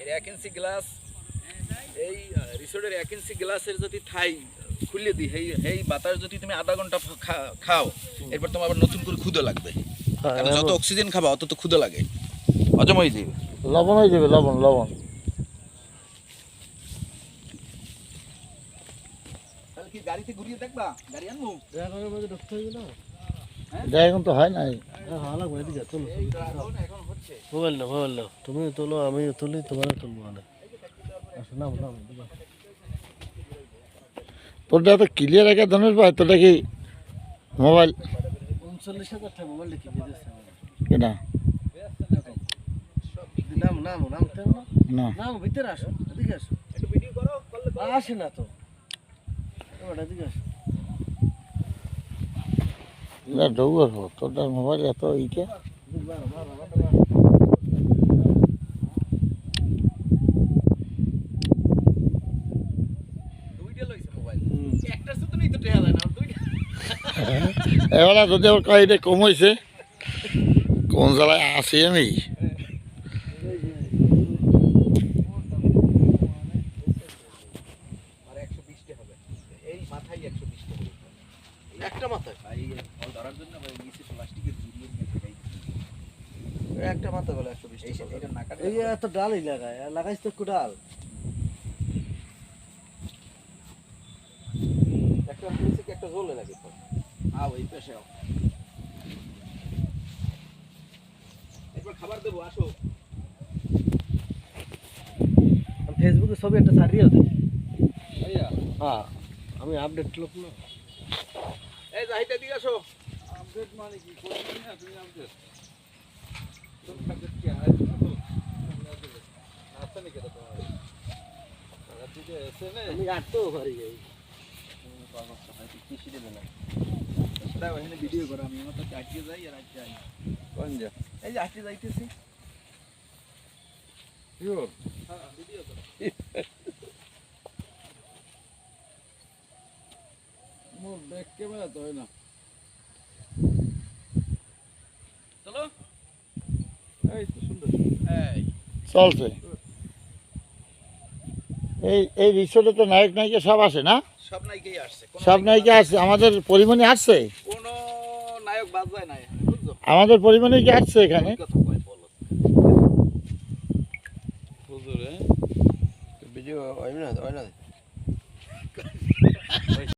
এর এক ইঞ্চি গ্লাস এই রিসোর্টের এক ইঞ্চি গ্লাসের যদি থাই খুলে দিই এই এই বাতাস যদি তুমি আধা ঘণ্টা খাও এরপর তোমার আবার নতুন করে ক্ষুদে লাগবে। কারণ যত অক্সিজেন খাবা অত তো ক্ষুদে লাগে। হজম হয়ে যাবে লবণ হয়ে যাবে লবণ লবণ। তাহলে কি গাড়িতে ঘুরিয়ে দেখবা? গাড়ি আনব? এটা এখন তো হয় নাই। মোবাইল না মোবাইল না তুমি তোলো আমি তুলি তোমার তুলবো না নাম নাম তোরটা তো ক্লিয়ার একটা ধনুষ ভাই তোরটা কি মোবাইল? উনচল্লিশ হাজার টাকা মোবাইল দিয়ে নাম নাম নাম না না। নাম ভিতরে আসো এদিকে আসো। আসে না তো। এদিকে আসো এটা ডৌগর হো তোরটা মোবাইল এত ইকে এদিকে মারো মারো মারো মারো। দুইটা লইছে মোবাইল একটার সাথে নেই তো টেহা যায় না দুইটা। এবার যদি কয় এটা কম হয়েছে কোন জায়গায় আছি আমি? এই মাথায় একশো বিশটা একটা মাথায়। ধরার জন্য নিচে প্লাস্টিকের জুড়িয়ে একটা মাথা বলে একশো বিশ এই না কাটে এই এত ডালই লাগায় লাগাইছ তো একটু ডাল। একটা নিচে কি একটা ঝোলে লাগে তো। আও এই পাশে একবার খাবার দেবো আসো। ফেসবুকে ছবি একটা ছাড়িয়ে ভাইয়া। হ্যাঁ আমি আপডেট লোক না। জাহিদা দিকে আসো। আপডেট মানে কি? করবি না তুমি আপডেট আমি আটতেও পারি এই দাও এখানে ভিডিও করো আমি আমার তো আটকে যাই আর আটকে যাই কোন যা? এই যে আটকে যাইতেছি। শিওর হ্যাঁ ভিডিও করো। ব্যাক ক্যামেরা তো হয় না। চলো। এই তো সুন্দর। এই। চলছে। এই এই রিসোর্টে তো নায়ক নায়িকা সব আসে না? সব নায়িকাই আসছে। সব নায়িকা আসছে আমাদের পরিমাণে আসছে? কোনো নায়ক বাদ যায় না আমাদের পরিমাণে কি আসছে এখানে? ভিডিও হয় না হয় না?